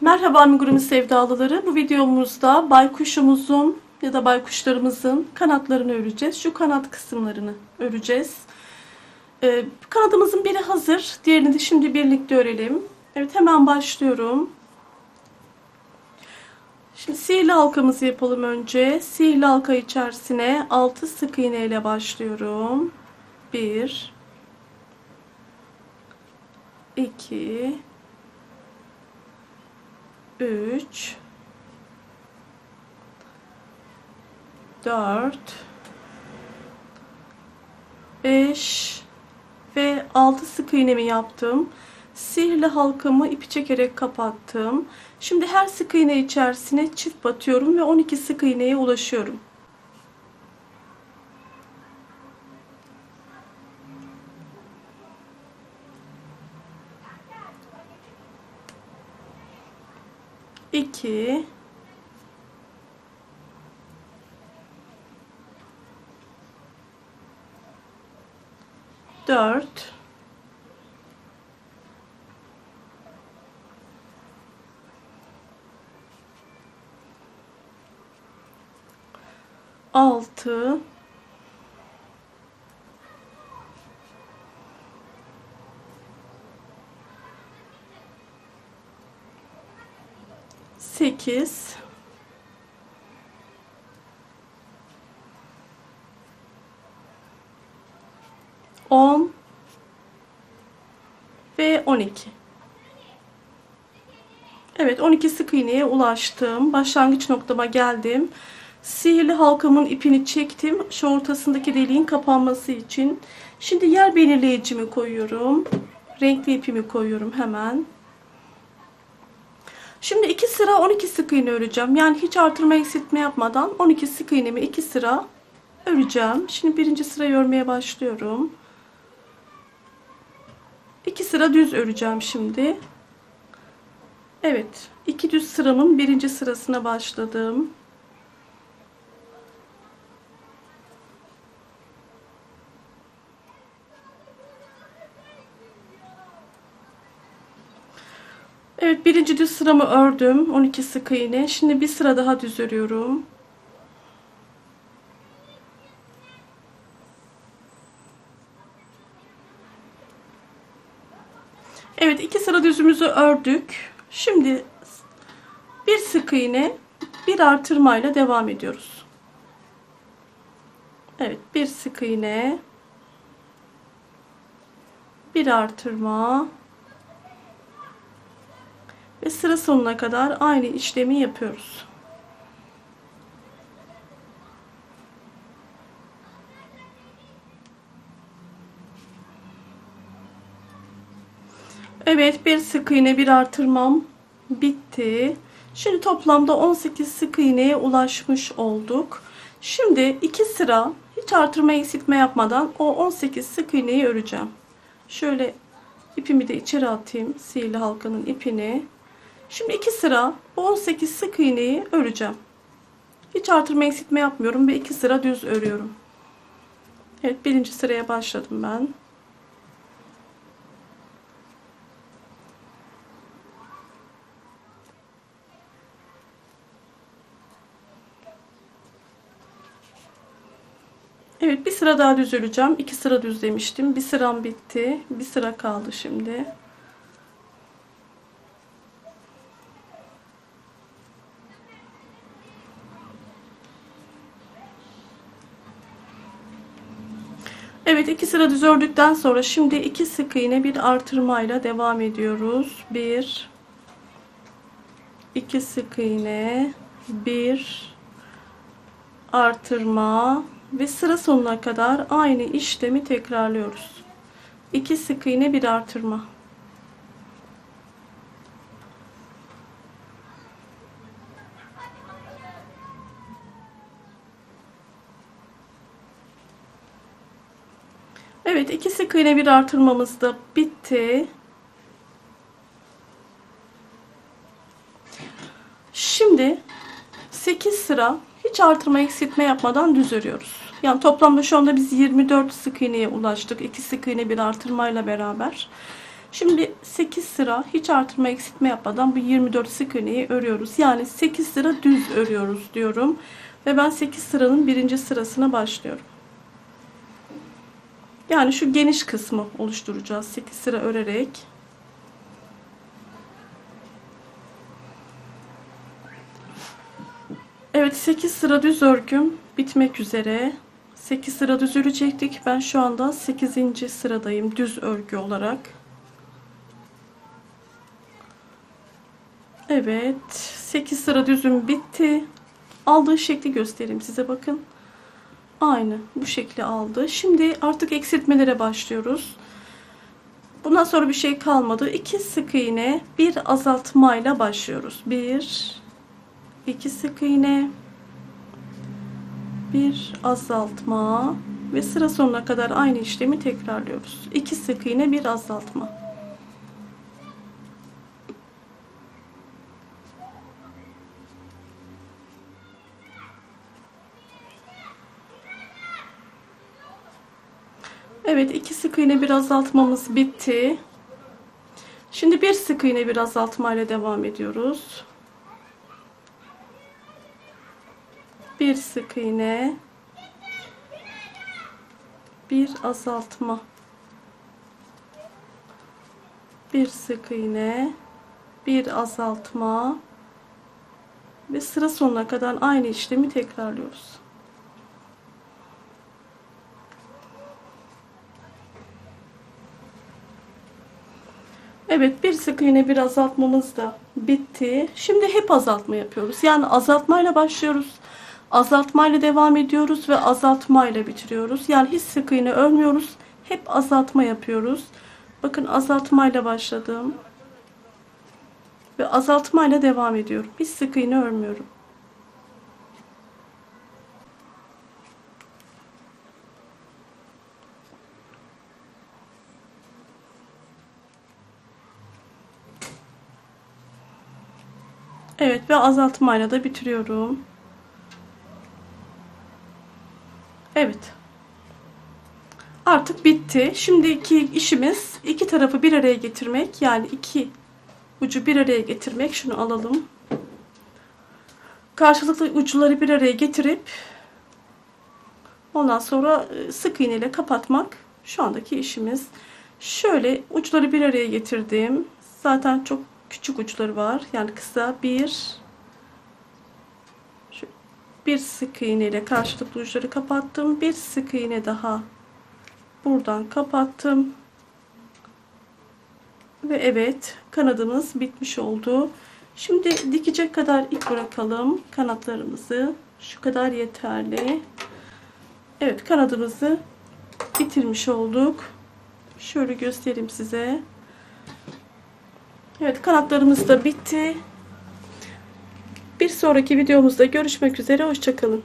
Merhaba amigurumi sevdalıları. Bu videomuzda baykuşumuzun ya da baykuşlarımızın kanatlarını öreceğiz. Şu kanat kısımlarını öreceğiz. Ee, kanadımızın biri hazır. Diğerini de şimdi birlikte örelim. Evet hemen başlıyorum. Şimdi sihirli halkamızı yapalım önce. Sihirli halka içerisine 6 sık iğne ile başlıyorum. 1 2 3 4 5 ve 6 sık iğnemi yaptım. Sihirli halkamı ipi çekerek kapattım. Şimdi her sık iğne içerisine çift batıyorum ve 12 sık iğneye ulaşıyorum. İki, dört, altı, sekiz, on ve on iki. Evet 12 sık iğneye ulaştım. Başlangıç noktama geldim. Sihirli halkamın ipini çektim. Şu ortasındaki deliğin kapanması için. Şimdi yer belirleyicimi koyuyorum. Renkli ipimi koyuyorum hemen. Şimdi 2 sıra 12 sık iğne öreceğim. Yani hiç artırma eksiltme yapmadan 12 sık iğnemi 2 sıra öreceğim. Şimdi birinci sırayı örmeye başlıyorum. 2 sıra düz öreceğim şimdi. Evet, iki düz sıramın birinci sırasına başladım. Evet, birinci düz sıramı ördüm. 12 sık iğne. Şimdi bir sıra daha düz örüyorum. Evet, iki sıra düzümüzü ördük. Şimdi bir sık iğne, bir artırmayla devam ediyoruz. Evet, bir sık iğne, bir artırma ve sıra sonuna kadar aynı işlemi yapıyoruz. Evet bir sık iğne bir artırmam bitti. Şimdi toplamda 18 sık iğneye ulaşmış olduk. Şimdi iki sıra hiç artırma eksiltme yapmadan o 18 sık iğneyi öreceğim. Şöyle ipimi de içeri atayım. Sihirli halkanın ipini. Şimdi iki sıra bu 18 sık iğneyi öreceğim. Hiç artırma eksiltme yapmıyorum ve iki sıra düz örüyorum. Evet birinci sıraya başladım ben. Evet bir sıra daha düz öreceğim. İki sıra düz demiştim. Bir sıram bitti. Bir sıra kaldı şimdi. Evet iki sıra düz ördükten sonra şimdi iki sık iğne bir artırmayla devam ediyoruz. Bir iki sık iğne bir artırma ve sıra sonuna kadar aynı işlemi tekrarlıyoruz. 2 sık iğne bir artırma. İğne bir artırmamız da bitti. Şimdi 8 sıra hiç artırma eksiltme yapmadan düz örüyoruz. Yani toplamda şu anda biz 24 sık iğneye ulaştık. 2 sık iğne bir artırmayla beraber. Şimdi 8 sıra hiç artırma eksiltme yapmadan bu 24 sık iğneyi örüyoruz. Yani 8 sıra düz örüyoruz diyorum. Ve ben 8 sıranın birinci sırasına başlıyorum. Yani şu geniş kısmı oluşturacağız 8 sıra örerek. Evet 8 sıra düz örgüm bitmek üzere. 8 sıra düz örecektik. Ben şu anda 8. sıradayım düz örgü olarak. Evet 8 sıra düzüm bitti. Aldığı şekli göstereyim size bakın. Aynı bu şekli aldı. Şimdi artık eksiltmelere başlıyoruz. Bundan sonra bir şey kalmadı. 2 sık iğne, bir azaltmayla başlıyoruz. 1 2 sık iğne, bir azaltma ve sıra sonuna kadar aynı işlemi tekrarlıyoruz. 2 sık iğne, bir azaltma. Evet, iki sık iğne bir azaltmamız bitti. Şimdi bir sık iğne bir azaltma ile devam ediyoruz. Bir sık iğne bir azaltma. Bir sık iğne bir azaltma ve sıra sonuna kadar aynı işlemi tekrarlıyoruz. Evet bir sık iğne bir azaltmamız da bitti. Şimdi hep azaltma yapıyoruz. Yani azaltmayla başlıyoruz. Azaltmayla devam ediyoruz ve azaltmayla bitiriyoruz. Yani hiç sık iğne örmüyoruz. Hep azaltma yapıyoruz. Bakın azaltmayla başladım. Ve azaltmayla devam ediyorum. Hiç sık iğne örmüyorum. Evet ve azaltmayla da bitiriyorum. Evet. Artık bitti. Şimdiki işimiz iki tarafı bir araya getirmek. Yani iki ucu bir araya getirmek. Şunu alalım. Karşılıklı uçları bir araya getirip ondan sonra e, sık iğne ile kapatmak şu andaki işimiz. Şöyle uçları bir araya getirdim. Zaten çok küçük uçları var. Yani kısa bir şu bir sık iğne ile karşılıklı uçları kapattım. Bir sık iğne daha buradan kapattım. Ve evet kanadımız bitmiş oldu. Şimdi dikecek kadar ip bırakalım kanatlarımızı. Şu kadar yeterli. Evet kanadımızı bitirmiş olduk. Şöyle göstereyim size. Evet kanatlarımız da bitti. Bir sonraki videomuzda görüşmek üzere. Hoşçakalın.